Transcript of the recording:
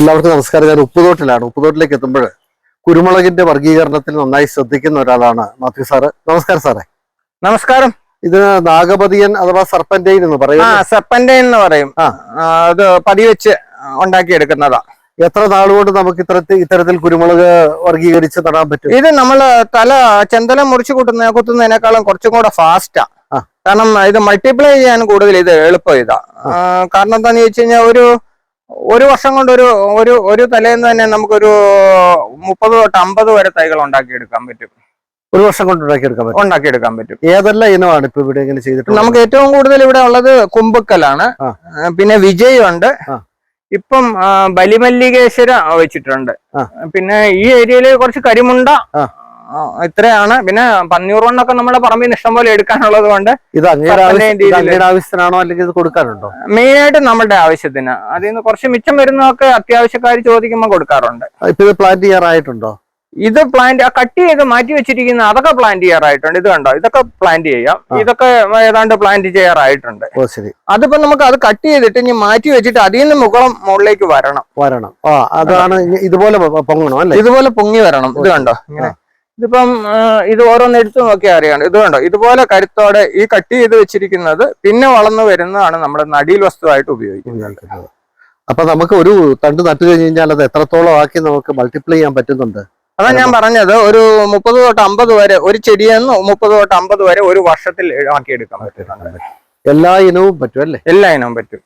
എല്ലാവർക്കും നമസ്കാരം. ഞാൻ ഉപ്പുതോട്ടിലാണ്. ഉപ്പുതോട്ടിലേക്ക് എത്തുമ്പോൾ കുരുമുളകിന്റെ വർഗീകരണത്തിൽ നന്നായി ശ്രദ്ധിക്കുന്ന ഒരാളാണ് മാത്യു സാറ്. നമസ്കാരം സാറേ. നമസ്കാരം. ഇത് നാഗപതിയൻ അഥവാ സർപ്പന്റൈൻ എന്ന് പറയും. സർപ്പന്റൈൻ എന്ന് പറയും. അത് പതിവെച്ച് ഉണ്ടാക്കിയെടുക്കുന്നതാ. എത്ര നാളുകൊണ്ട് നമുക്ക് ഇത്തരത്തിൽ ഇത്തരത്തിൽ കുരുമുളക് വർഗീകരിച്ച് നടാൻ പറ്റും? ഇത് നമ്മൾ തല ചെന്തല മുറിച്ചു കൂട്ടുന്ന കുത്തുന്നതിനേക്കാളും കുറച്ചും കൂടെ ഫാസ്റ്റാ. കാരണം ഇത് മൾട്ടിപ്ലൈ ചെയ്യാൻ കൂടുതൽ ഇത് എളുപ്പം ഇതാ. കാരണം എന്താന്ന് ചോദിച്ചു കഴിഞ്ഞാൽ ഒരു ഒരു വർഷം കൊണ്ട് ഒരു ഒരു ഒരു തലേന്ന് തന്നെ നമുക്കൊരു മുപ്പത് തൊട്ട് അമ്പത് വരെ തൈകൾ ഉണ്ടാക്കിയെടുക്കാൻ പറ്റും. ഒരു വർഷം കൊണ്ട് ഉണ്ടാക്കിയെടുക്കാൻ പറ്റും? ഉണ്ടാക്കിയെടുക്കാൻ പറ്റും. ഏതെല്ലാം ഇനമാണ് ഇപ്പൊ ഇവിടെ ഇങ്ങനെ ചെയ്തിട്ട് നമുക്ക് ഏറ്റവും കൂടുതൽ ഇവിടെ ഉള്ളത് കുമ്പക്കലാണ്. പിന്നെ വിജയ് ഉണ്ട്. ഇപ്പം ബലിമല്ലികേശ്വര വെച്ചിട്ടുണ്ട്. പിന്നെ ഈ ഏരിയയിൽ കുറച്ച് കരിമുണ്ട ഇത്രയാണ്. പിന്നെ പന്നീർ മണ്ണൊക്കെ നമ്മുടെ പറമ്പിൽ നിന്ന് ഇഷ്ടം പോലെ എടുക്കാനുള്ളത് കൊണ്ട് ഇത് ആവശ്യത്തിനാണോ അല്ലെങ്കിൽ ഇത് കൊടുക്കാറുണ്ടോ? മെയിൻ ആയിട്ട് നമ്മുടെ ആവശ്യത്തിന്. അതിൽ നിന്ന് കുറച്ച് മിച്ചം വരുന്നതൊക്കെ അത്യാവശ്യക്കാർ ചോദിക്കുമ്പോൾ കൊടുക്കാറുണ്ട്. ഇപ്പൊ ഇത് പ്ലാൻ ചെയ്യാറായിട്ടുണ്ടോ? ഇത് പ്ലാന്റ് കട്ട് ചെയ്ത് മാറ്റി വെച്ചിരിക്കുന്ന അതൊക്കെ പ്ലാന്റ് ചെയ്യാറായിട്ടുണ്ട്. ഇത് കണ്ടോ? ഇതൊക്കെ പ്ലാന്റ് ചെയ്യാം. ഇതൊക്കെ ഏതാണ്ട് പ്ലാന്റ് ചെയ്യാറായിട്ടുണ്ട്. ശരി. അതിപ്പോ നമുക്ക് അത് കട്ട് ചെയ്തിട്ട് ഇനി മാറ്റി വെച്ചിട്ട് അതിൽ നിന്ന് മുകളം മുകളിലേക്ക് വരണം. വരണം. ആ അതാണ് ഇതുപോലെ പൊങ്ങണം അല്ലേ? ഇതുപോലെ പൊങ്ങി വരണം. ഇത് കണ്ടോ? ഇങ്ങനെ. ഇതിപ്പം ഇത് ഓരോന്ന് എടുത്തു നോക്കിയാൽ അറിയാം. ഇത് കണ്ടോ? ഇതുപോലെ കരുത്തോടെ ഈ കട്ട് ചെയ്ത് വെച്ചിരിക്കുന്നത് പിന്നെ വളർന്നു വരുന്നതാണ് നമ്മുടെ നടീൽ വസ്തുവായിട്ട് ഉപയോഗിക്കുന്നത്. ഉപയോഗിക്കുന്നത്. അപ്പൊ നമുക്ക് ഒരു തണ്ട് നട്ടു കഴിഞ്ഞ് കഴിഞ്ഞാൽ അത് എത്രത്തോളം ആക്കി നമുക്ക് മൾട്ടിപ്ലൈ ചെയ്യാൻ പറ്റുന്നുണ്ട്? അതാ ഞാൻ പറഞ്ഞത് ഒരു മുപ്പത് തൊട്ട് അമ്പത് വരെ ഒരു ചെടിയെന്ന് മുപ്പത് തൊട്ട് അമ്പത് വരെ ഒരു വർഷത്തിൽ ആക്കിയെടുക്കാൻ പറ്റുന്നുണ്ട്. എല്ലാ ഇനവും പറ്റും അല്ലേ? എല്ലാ ഇനവും പറ്റും.